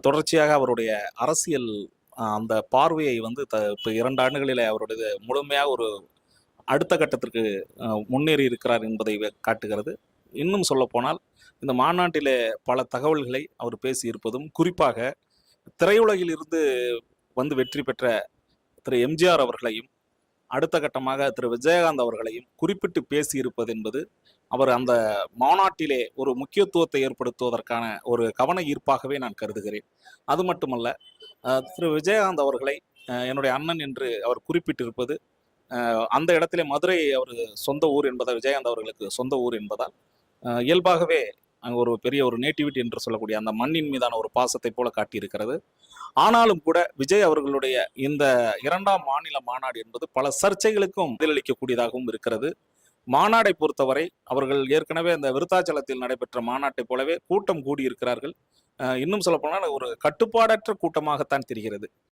தொடர்ச்சியாக அவருடைய அரசியல் அந்த பார்வையை வந்து த இப்போ இரண்டு ஆண்டுகளில் அவருடைய முழுமையாக ஒரு அடுத்த கட்டத்திற்கு முன்னேறி இருக்கிறார் என்பதை காட்டுகிறது. இன்னும் சொல்லப்போனால் இந்த மாநாட்டிலே பல தகவல்களை அவர் பேசியிருப்பதும் குறிப்பாக திரையுலகில் இருந்து வந்து வெற்றி பெற்ற திரு எம்ஜிஆர் அவர்களையும் அடுத்த கட்டமாக திரு விஜயகாந்த் அவர்களையும் குறிப்பிட்டு பேசியிருப்பது என்பது அவர் அந்த மாநாட்டிலே ஒரு முக்கியத்துவத்தை ஏற்படுத்துவதற்கான ஒரு கவன ஈர்ப்பாகவே நான் கருதுகிறேன். அது மட்டுமல்ல திரு விஜயகாந்த் அவர்களை என்னுடைய அண்ணன் என்று அவர் குறிப்பிட்டிருப்பது அந்த இடத்திலே மதுரை அவர் சொந்த ஊர் என்பதால் விஜயகாந்த் அவர்களுக்கு சொந்த ஊர் என்பதால் இயல்பாகவே அங்கே ஒரு பெரிய ஒரு நேட்டிவிட்டி என்று சொல்லக்கூடிய அந்த மண்ணின் மீதான ஒரு பாசத்தை போல காட்டியிருக்கிறது. ஆனாலும் கூட விஜய் அவர்களுடைய இந்த இரண்டாம் மாநில மாநாடு என்பது பல சர்ச்சைகளுக்கும் பதிலளிக்கக்கூடியதாகவும் இருக்கிறது. மாநாடை பொறுத்தவரை அவர்கள் ஏற்கனவே அந்த விருத்தாச்சலத்தில் நடைபெற்ற மாநாட்டை போலவே கூட்டம் கூடியிருக்கிறார்கள். அஹ் இன்னும் சொல்லப்போனால் ஒரு கட்டுப்பாடற்ற கூட்டமாகத்தான் தெரிகிறது.